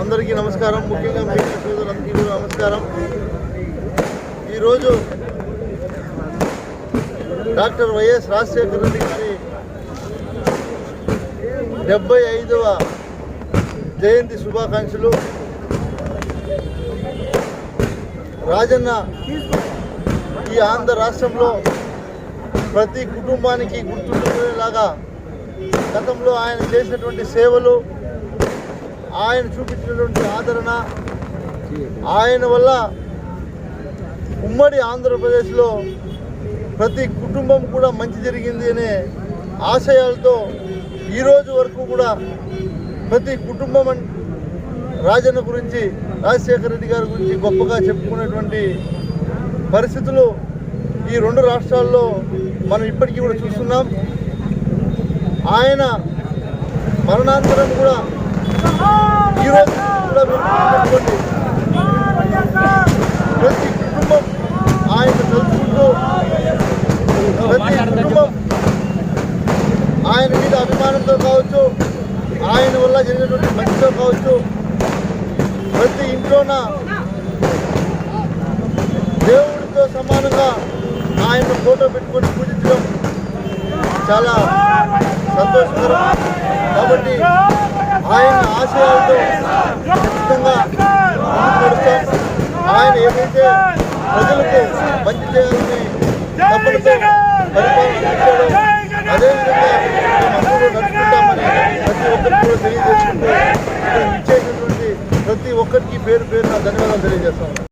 అందరికీ నమస్కారం. ముఖ్యంగా మీ సోదరులందరికీ కూడా నమస్కారం. ఈరోజు డాక్టర్ వైఎస్ రాజశేఖర రెడ్డి గారి డెబ్బై ఐదవ జయంతి శుభాకాంక్షలు. రాజన్న ఈ ఆంధ్ర రాష్ట్రంలో ప్రతి కుటుంబానికి గుర్తుండేలాగా గతంలో ఆయన చేసినటువంటి సేవలు ఆయన చూపించినటువంటి ఆదరణ ఆయన వల్ల ఉమ్మడి ఆంధ్రప్రదేశ్లో ప్రతి కుటుంబం కూడా మంచి జరిగింది అనే ఆశయాలతో ఈరోజు వరకు కూడా ప్రతి కుటుంబం రాజన్న గురించి రాజశేఖర రెడ్డి గారి గురించి గొప్పగా చెప్పుకునేటువంటి పరిస్థితులు ఈ రెండు రాష్ట్రాల్లో మనం ఇప్పటికీ కూడా చూస్తున్నాం. ఆయన మరణాంతరం కూడా ఈరోజు కూడా ప్రతి కుటుంబం ఆయన తలుచుకుంటూ ప్రతి కుటుంబం ఆయన మీద అభిమానంతో కావచ్చు ఆయన వల్ల జరిగినటువంటి మంచితో కావచ్చు ప్రతి దేవుడితో సమానంగా ఆయన ఫోటో పెట్టుకొని పూజించడం చాలా సంతోషకరం. కాబట్టి ఆయన ఆశయాలతో ఖచ్చితంగా ముందుకు నడుస్తాం ఆయన ఏదైతే ప్రజలకు మంచి చేయాలని తప్పనితో పరిపాలన అందించాడో అదేవిధంగా అందరూ పేరు పేరున ధన్యవాదాలు తెలియజేస్తాను